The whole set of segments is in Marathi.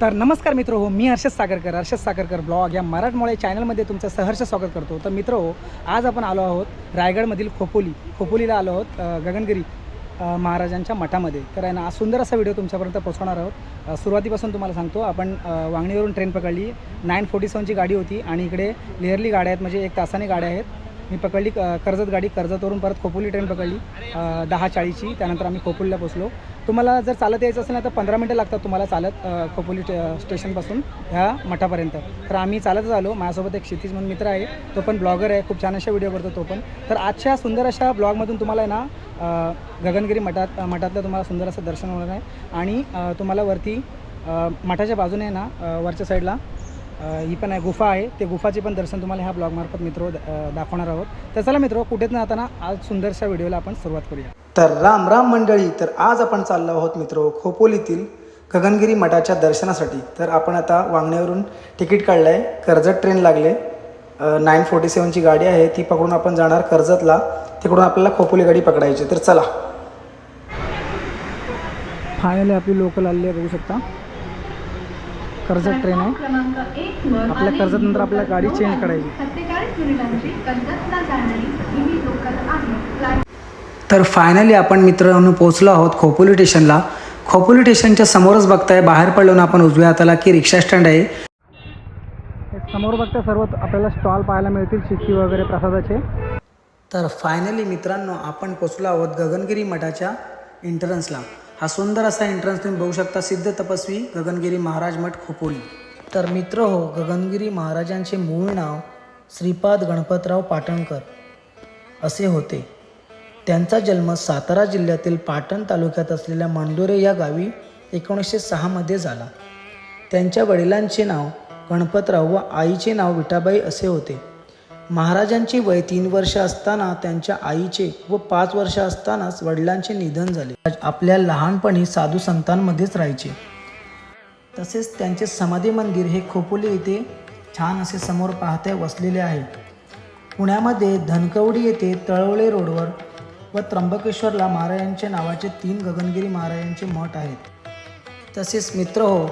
तर नमस्कार मित्र हो मी हर्षद सागरकर हर्षद सागरकर ब्लॉग या मराठमोळे चॅनलमध्ये तुमचं सहर्ष स्वागत करतो. तर मित्र हो आज आपण आलो आहोत रायगडमधील खोपोली. खोपोलीला आलो आहोत गगनगिरी महाराजांच्या मठामध्ये. तर आहे ना सुंदर असा व्हिडिओ तुमच्यापर्यंत पोहोचवणार आहोत. सुरुवातीपासून तुम्हाला सांगतो आपण वांगणीवरून ट्रेन पकडली. नाईन फोर्टी सेवनची गाडी होती आणि इकडे लेअरली गाड्या आहेत म्हणजे एक तासाने गाड्या आहेत. मी पकडली कर्जत गाडी कर्जतवरून परत खोपोली ट्रेन पकडली दहा चाळीसची. त्यानंतर आम्ही खोपोलीला पोचलो तुम्हाला जर चालत यायचं असेल ना तर पंधरा मिनटं लागतात तुम्हाला चालत खोपोली स्टेशनपासून ह्या मठापर्यंत. तर आम्ही चालतच आलो. माझ्यासोबत एक क्षितिज म्हणून मित्र आहे. तो पण ब्लॉगर आहे. खूप छान अशा व्हिडिओ करतो तो पण. तर आजच्या सुंदर अशा ब्लॉगमधून तुम्हाला आहे ना गगनगिरी मठात मठातलं तुम्हाला सुंदर असं दर्शन होणार आहे. आणि तुम्हाला वरती मठाच्या बाजूने आहे ना वरच्या साईडला ही पण आहे गुफा आहे. ते गुफाचे पण दर्शन तुम्हाला ह्या ब्लॉगमार्फत मित्र दाखवणार आहोत. तर चला मित्र कुठेच न जाताना आज सुंदरशा व्हिडिओला आपण सुरुवात करूया. तर राम राम मंडळी तर आज आपण चाललो आहोत मित्र खोपोलीतील गगनगिरी मठाच्या दर्शनासाठी. तर आपण आता वांगण्यावरून तिकीट काढलं आहे कर्जत ट्रेन लागले. नाईन फोर्टी सेवनची गाडी आहे. ती पकडून आपण जाणार कर्जतला. तिकडून आपल्याला खोपोली गाडी पकडायची. तर चला. फायनली आपली लोकल आलेली आहे बघू शकता. कर्जत ट्रेन आहे. आपल्या कर्जत नंतर आपल्याला गाडी चेंज करायची. तर फायनली आपण मित्रांनो पोहोचलो आहोत खोपोली स्टेशनला खोपोली स्टेशनच्या समोरच बघताय बाहेर पडलो ना आपण उजव्या हाताला की रिक्षा स्टँड आहे. समोर बघता सर्व आपल्याला स्टॉल पाहायला मिळतील चिक्की वगैरे प्रसादाचे. तर फायनली मित्रांनो आपण पोचलो आहोत गगनगिरी मठाच्या एंट्रन्सला हा सुंदर असा एंट्रन्स तुम्ही बघू शकता. सिद्ध तपस्वी गगनगिरी महाराज मठ खोपोली. तर मित्र हो गगनगिरी महाराजांचे मूळ नाव श्रीपाद गणपतराव पाटणकर असे होते. त्यांचा जन्म सातारा जिल्ह्यातील पाटण तालुक्यात असलेल्या मांडोरे या गावी एकोणीसशे सहामध्ये झाला. त्यांच्या वडिलांचे नाव गणपतराव व आईचे नाव विठाबाई असे होते. महाराजांची वय तीन वर्ष असताना त्यांच्या आईचे व पाच वर्ष असतानाच वडिलांचे निधन झाले. आपल्या लहानपणी साधू संतांमध्येच राहायचे. तसेच त्यांचे समाधी मंदिर हे खोपोली येथे छान असे समोर पाहते वसलेले आहे. पुण्यामध्ये धनकवडी येथे तळवळे रोडवर व त्र्यंबकेश्वरला महाराजांच्या नावाचे तीन गगनगिरी महाराजांचे मठ आहेत. तसेच मित्र हो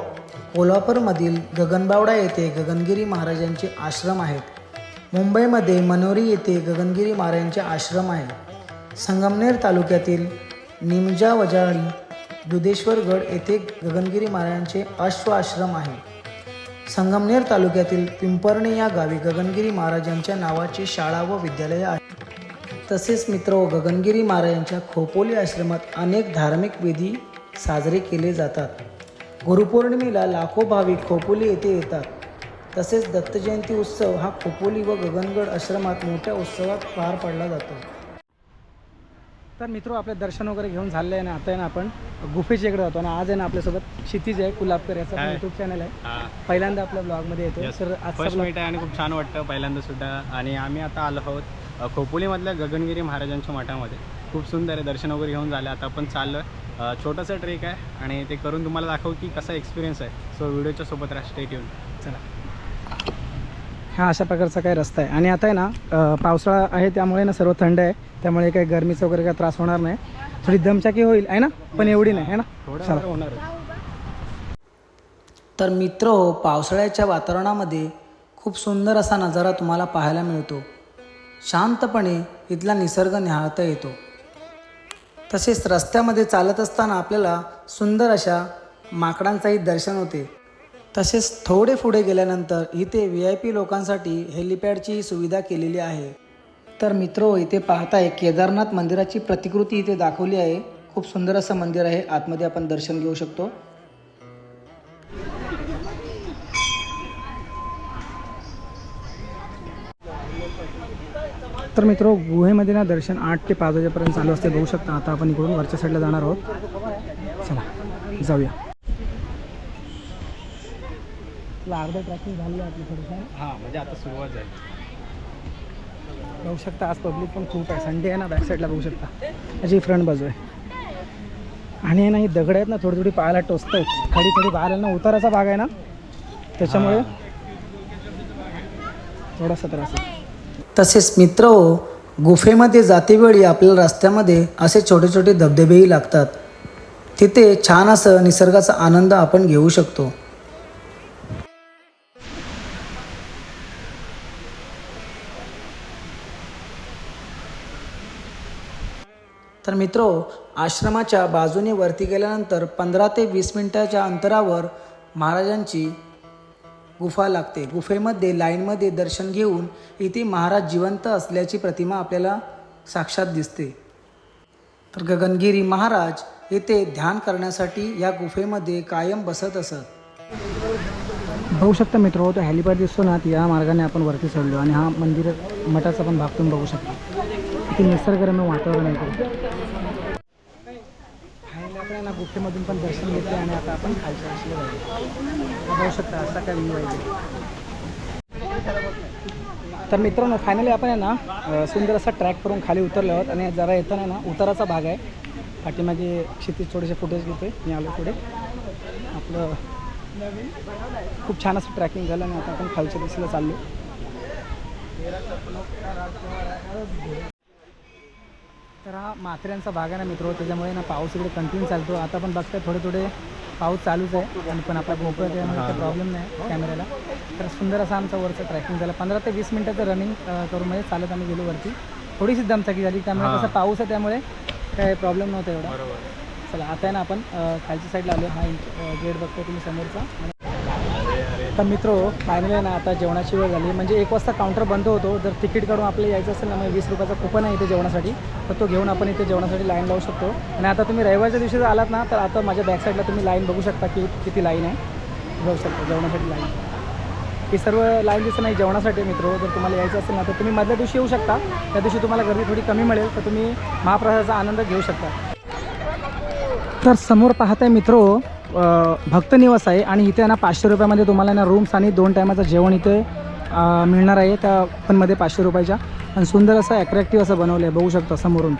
कोल्हापूरमधील गगनबावडा येथे गगनगिरी महाराजांचे आश्रम आहेत. मुंबईमध्ये मनोरी येथे गगनगिरी महाराजांचे आश्रम आहे. संगमनेर तालुक्यातील निमजा वजाळी दुधेश्वरगड येथे गगनगिरी महाराजांचे अश्व आश्रम आहे. संगमनेर तालुक्यातील पिंपर्णे या गावी गगनगिरी महाराजांच्या नावाची शाळा व विद्यालय आहे. तसेच मित्र गगनगिरी महाराजांच्या खोपोली आश्रमात अनेक धार्मिक विधी साजरे केले जातात. गुरुपौर्णिमेला लाखो भाविक खोपोली येथे येतात. तसेच दत्तजयंती उत्सव हा खोपोली व गगनगड आश्रमात मोठ्या उत्सवात पार पडला जातो. तर मित्र आपले दर्शन वगैरे घेऊन झाले आहे ना आता आहे ना आपण गुफेच्या इकडे जातो. आणि आज आहे ना आपल्यासोबत क्षितिज आहे कुलाबकर याचा. युट्यूब चॅनल आहे. हा. पहिल्यांदा आपल्या ब्लॉगमध्ये येतो. फर्स्ट ब्लॉग मीट आहे आणि खूप छान वाटतं पहिल्यांदा सुद्धा. आणि आम्ही आता आलो आहोत खोपोलीमधल्या गगनगिरी महाराजांच्या मठामध्ये. खूप सुंदर आहे दर्शन वगैरे घेऊन झालं. आता आपण चाललो आहे छोटंसं ट्रेक आहे आणि ते करून तुम्हाला दाखवू की कसा एक्सपिरियन्स आहे. सो व्हिडिओच्या सोबत राहा. स्टेट येऊन चला. हा अशा प्रकारचा काही रस्ता आहे. आणि आता आहे ना पावसाळा आहे त्यामुळे ना सर्व थंड आहे. त्यामुळे काही गरमीचा वगैरे काही त्रास होणार नाही. थोडी दमचाकी होईल आहे ना? पण एवढी नाही आहे ना? चला. होणार तर मित्र हो पावसाळ्याच्या वातावरणामध्ये खूप सुंदर असा नजारा तुम्हाला पाहायला मिळतो. शांतपणे इथला निसर्ग निहाळता येतो. तसेच रस्त्यामध्ये चालत असताना आपल्याला सुंदर अशा माकडांचाही दर्शन होते. तसेच थोडे पुढे गेल्यानंतर इथे व्ही आय पी लोकांसाठी हेलिपॅडची सुविधा केलेली आहे. तर मित्रो इथे पाहताय केदारनाथ मंदिराची प्रतिकृती इथे दाखवली आहे. खूप सुंदर असं मंदिर आहे. आतमध्ये आपण दर्शन घेऊ शकतो. तर मित्रो गुहेमध्ये ना दर्शन आठ ते पाच वाजेपर्यंत चालू असते. बघू शकता आता आपण इकडून वरच्या साईडला जाणार आहोत. चला जाऊया. तुला अर्धा ट्रॅकिंग झालेलं आहे आपली थोडंसं हां म्हणजे आता सुरुवात झाली. बघू शकता आज पब्लिक पण खूप आहे. संडे आहे ना बॅक साईडला बघू शकता. त्याची फ्रंट बाजू आहे. आणि आहे ना ही दगड आहेत ना थोडी थोडी पायाला टोचत आहेत थोडी थोडी पायाला ना उताराचा भाग आहे ना? त्याच्यामुळे थोडासा त्रास तसेच मित्र हो गुफेमध्ये जातेवेळी आपल्याला रस्त्यामध्ये असे छोटे छोटे धबधबेही लागतात. तिथे छान असं निसर्गाचा आनंद आपण घेऊ शकतो. तर मित्रो आश्रमाच्या बाजूने वरती गेल्यानंतर पंधरा ते वीस मिनटाच्या अंतरावर महाराजांची गुफा लागते. गुफेमध्ये लाईनमध्ये दर्शन घेऊन इथे महाराज जिवंत असल्याची प्रतिमा आपल्याला साक्षात दिसते. तर गगनगिरी महाराज येथे ध्यान करण्यासाठी या गुफेमध्ये कायम बसत असत. बघू शकता मित्र तो हॅलिपॅड दिसतो ना या मार्गाने आपण वरती चढलो आणि हा मंदिर मठाचा पण भाग तुम्ही बघू शकता. किती निसर्गरम्य वातावरण आहे आपल्याला फायनली आपण आहे ना गुफेमधून पण दर्शन घेतले आणि आता आपण खालच्या दिशेला जाऊ. बघू शकता असा काय व्ह्यू आहे. तर मित्रांनो फायनली आपण आहे ना सुंदर असा ट्रॅक करून खाली उतरलो आहोत आणि जरा येताना ना उताराचा भाग आहे. पाठीमागे क्षितिज थोडेसे फुटेज घेते मी आलो पुढे. आपलं खूप छान असं ट्रॅकिंग झालं आणि आता आपण खालच्या दिशेला चाललो. तर हा माथेऱ्यांचा भाग आहे ना मित्र त्याच्यामुळे ना पाऊस इकडे कंटिन्यू चालतो. आता पण बघताय थोडे थोडे पाऊस चालूच आहे आणि पण आपला गोप्रो त्यामुळे काही प्रॉब्लेम नाही कॅमेऱ्याला तर सुंदर असा आमचा वरचा ट्रॅकिंग झाला. पंधरा ते वीस मिनटाचं रनिंग करून म्हणजे चालत आम्ही गेलो वरती. थोडीशी दमचाकी झाली त्यामुळे. कसं पाऊस आहे त्यामुळे काय प्रॉब्लेम नव्हता एवढा. चला आता आहे ना आपण खालच्या साईडला आलो हा गेट बघतो तुम्ही समोरचा. तर मित्र फायनली ना आता जेवणाची वेळ झाली. म्हणजे एक वाजता काउंटर बंद होतो. जर तिकीट काढून आपल्याला यायचं असेल ना मग वीस रुपयाचा कुपन आहे इथे जेवणासाठी. तर तो घेऊन आपण इथे जेवणासाठी लाईन लावू शकतो. आणि आता तुम्ही रविवारच्या दिवशी जर आलात ना तर आता माझ्या बॅक साईडला तुम्ही लाईन बघू शकता की किती लाईन आहे. बघू शकता जेवणासाठी लाईन ही सर्व लाईन दिसत नाही जेवणासाठी मित्र. जर तुम्हाला यायचं असेल ना तर तुम्ही मधल्या दिवशी येऊ शकता. त्या दिवशी तुम्हाला गर्दी थोडी कमी मिळेल. तर तुम्ही महाप्रसादाचा आनंद घेऊ शकता. तर समोर पाहताय मित्र भक्त निवास आहे आणि इथे ना पाचशे रुपयामध्ये तुम्हाला ना रूम्स आणि दोन टायमाचं जेवण इथे मिळणार आहे. त्या ओपनमध्ये पाचशे रुपयाच्या. आणि सुंदर असं ॲट्रॅक्टिव्ह असं बनवलं आहे बघू शकता समोरून.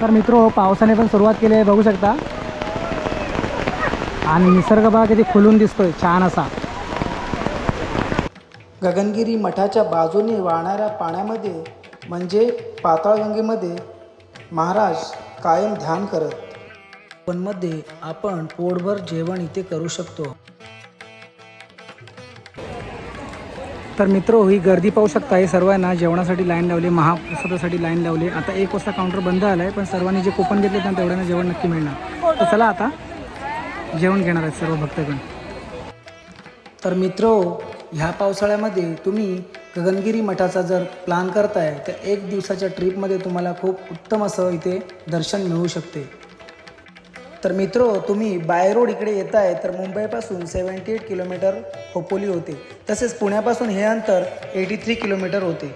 तर मित्र पावसाने पण सुरुवात केली आहे बघू शकता. आणि निसर्ग बघा किती खुलून दिसतोय छान असा. गगनगिरी मठाच्या बाजूने वाहणाऱ्या पाण्यामध्ये म्हणजे पाताळगंगेमध्ये महाराज कायम ध्यान करत. ओपनमध्ये आपण पोटभर जेवण इथे करू शकतो. तर मित्र ही गर्दी पाहू शकता हे आहे जेवणासाठी लाईन लावली महाप्रसादासाठी लाईन लावली. आता एक वाजता काउंटर बंद आला आहे पण सर्वांनी जे कुपन घेतले ना तेवढ्यानं जेवण नक्की मिळणार. तर चला आता जेवण घेणार आहेत सर्व भक्तगण. तर मित्र ह्या पावसाळ्यामध्ये तुम्ही गगनगिरी मठाचा जर प्लॅन करताय तर एक दिवसाच्या ट्रिपमध्ये तुम्हाला खूप उत्तम असं इथे दर्शन मिळू शकते. तर मित्र तुम्ही बाय रोड इकडे येत आहे तर मुंबईपासून सेवन्टी एट किलोमीटर खोपोली होते. तसेच पुण्यापासून हे अंतर एटी थ्री किलोमीटर होते.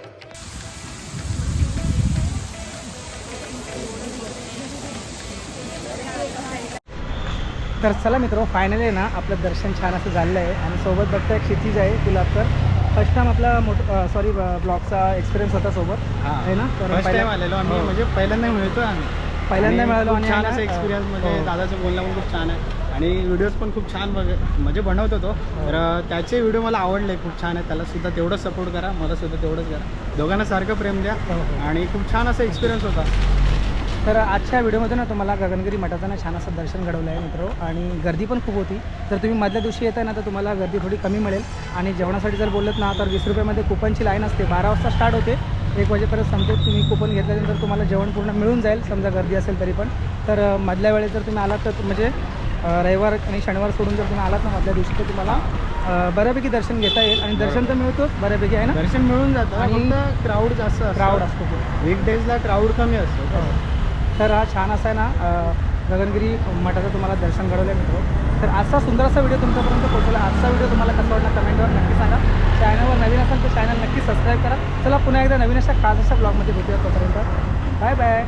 तर चला मित्र फायनली ना आपलं दर्शन छान असं झालेलं आहे आणि सोबत बघताय क्षितिज आहे गुलाबकर फर्स्ट टाइम आपला मोठ सॉरी ब्लॉगचा एक्सपिरियन्स होता सोबत. आहे ना? तर फर्स्ट टाइम आलेलो आम्ही. हो. म्हणजे पहिल्यांदा मिळतो आम्ही. पहिल्यांदा मिळालो आणि छान असं एक्सपिरियन्स म्हणजे हो. दादाचं बोलणं पण खूप छान आहे. आणि व्हिडिओज पण खूप छान बघ म्हणजे बनवतो तो. तर त्याचे व्हिडिओ मला आवडले खूप छान आहे त्याला सुद्धा तेवढंच सपोर्ट करा मला सुद्धा तेवढंच करा. दोघांना सारखं प्रेम द्या. हो, हो. आणि खूप छान असा एक्सपिरियन्स होता. तर आजच्या व्हिडिओमध्ये ना तुम्हाला गगनगिरी मठाचं ना छान असं दर्शन घडवलं आहे मित्र. आणि गर्दी पण खूप होती. जर तुम्ही मधल्या दिवशी येताय ना तर तुम्हाला गर्दी थोडी कमी मिळेल. आणि जेवणासाठी जर बोलत ना तर वीस रुपयामध्ये कुपनची लाईन असते. बारा वाजता स्टार्ट होते. एक वाजेपर्यंत संपते तुम्ही कुपन घेतल्यानंतर तुम्हाला जेवण पूर्ण मिळून जाईल समजा गर्दी असेल तरी पण. तर मधल्या वेळेत जर तुम्ही आलात तर म्हणजे रविवार आणि शनिवार सोडून जर तुम्ही आलात ना मधल्या दिवशी तर तुम्हाला बऱ्यापैकी दर्शन घेता येईल. आणि दर्शन तर मिळतोच बऱ्यापैकी आहे ना? दर्शन मिळून जातं. आणि क्राऊड जास्त क्राऊड असतो खूप. वीक डेजला क्राऊड कमी असतो. तर हा छान असा आहे ना गगनगिरी मठाचं तुम्हाला दर्शन घडवलं मित्र तर असा सुंदर असा व्हिडिओ तुमच्यापर्यंत पोहोचला आजचा व्हिडिओ तुम्हाला कसा वाटला कमेंटवर नक्की सांगा. चॅनलवर नवीन असेल तर चॅनल नक्की सबस्क्राईब करा. चला पुन्हा एकदा नवीन अशा खास अशा ब्लॉगमध्ये भेटूया तोपर्यंत. Bye bye